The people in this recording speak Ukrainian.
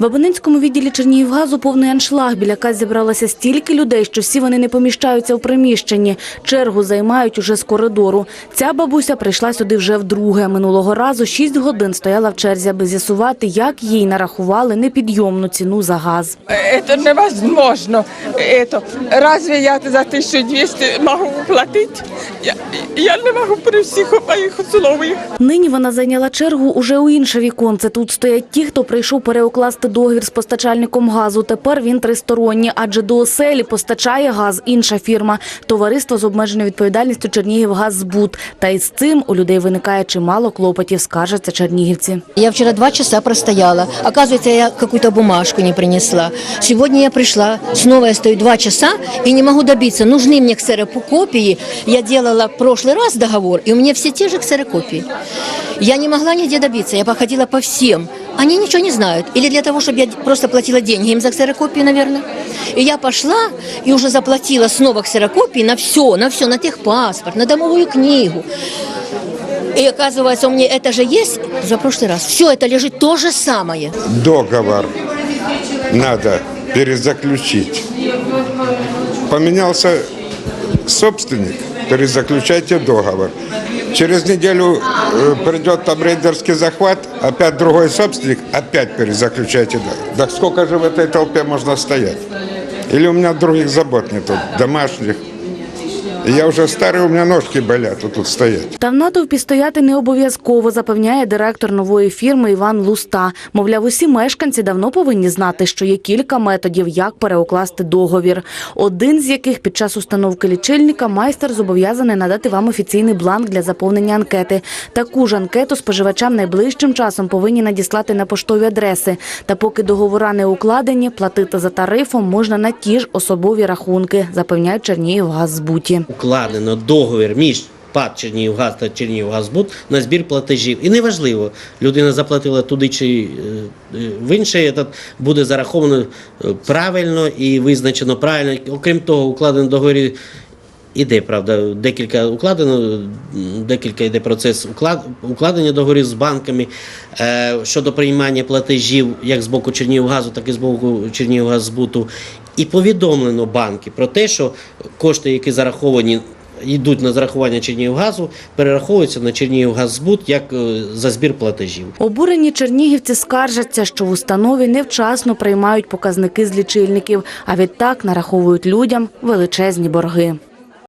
В абонентському відділі Чернігівгазу повний аншлаг. Біля каз зібралося стільки людей, що всі вони не поміщаються в приміщенні. Чергу займають уже з коридору. Ця бабуся прийшла сюди вже вдруге. Минулого разу шість годин стояла в черзі, аби з'ясувати, як їй нарахували непідйомну ціну за газ. Это невозможно. Это, разве я за 1200 могу платить? Я, я не можу при всіх моїх условиях. Нині вона зайняла чергу уже у інше віконце. Тут стоять ті, хто прийшов переукласти договір з постачальником газу. Тепер він тристоронній, адже до оселі постачає газ інша фірма – товариство з обмеженою відповідальністю «Чернігівгаззбут». Та із цим у людей виникає чимало клопотів, скаржаться чернігівці. Я вчера два часа простояла. Оказывается, я какую-то бумажку не принесла. Сегодня я пришла, снова я стою два часа и не могу добиться. Нужны мне ксерокопии. Я делала в прошлый раз договор, и у меня все те же ксерокопии. Я не могла нигде добиться. Я походила по всем. Они ничего не знают. Или для того, чтобы я просто платила деньги им за ксерокопии, наверное. И я пошла и уже заплатила снова ксерокопии на все, на все, на техпаспорт, на домовую книгу. И оказывается, у меня это же есть за прошлый раз. Все это лежит то же самое. договор надо перезаключить. Поменялся собственник, перезаключайте договор. Через неделю э, придет там рейдерский захват, опять другой собственник, опять перезаключайте. Да сколько же в этой толпе можно стоять? Или у меня других забот нету, домашних. Я уже старый, у меня ножки болят вот тут стоять. Та в натовпі стояти не обов'язково, запевняє директор нової фірми Іван Луста. Мовляв, усі мешканці давно повинні знати, що є кілька методів, як переукласти договір. Один з яких під час установки лічильника майстер зобов'язаний надати вам офіційний бланк для заповнення анкети. Таку ж анкету споживачам найближчим часом повинні надіслати на поштові адреси. Та поки договора не укладені, платити за тарифом можна на ті ж особові рахунки, запевняють Чернігівгаззбуті. Укладено договір між ПАД Чернігівгаз та Чернігівгазбуд на збір платежів. І неважливо, людина заплатила туди чи е, е, в этот буде зараховано е, правильно і визначено правильно. Окрім того, укладено договір Іде, правда, декілька укладено, декілька йде процес уклад, укладення договорів з банками е, щодо приймання платежів як з боку Чернігівгазу, так і з боку Чернігівгазбуту. І повідомлено банки про те, що кошти, які зараховані, йдуть на зарахування Чернігівгазу, перераховуються на Чернігівгазбут як е, за збір платежів. Обурені чернігівці скаржаться, що в установі невчасно приймають показники з лічильників, а відтак нараховують людям величезні борги.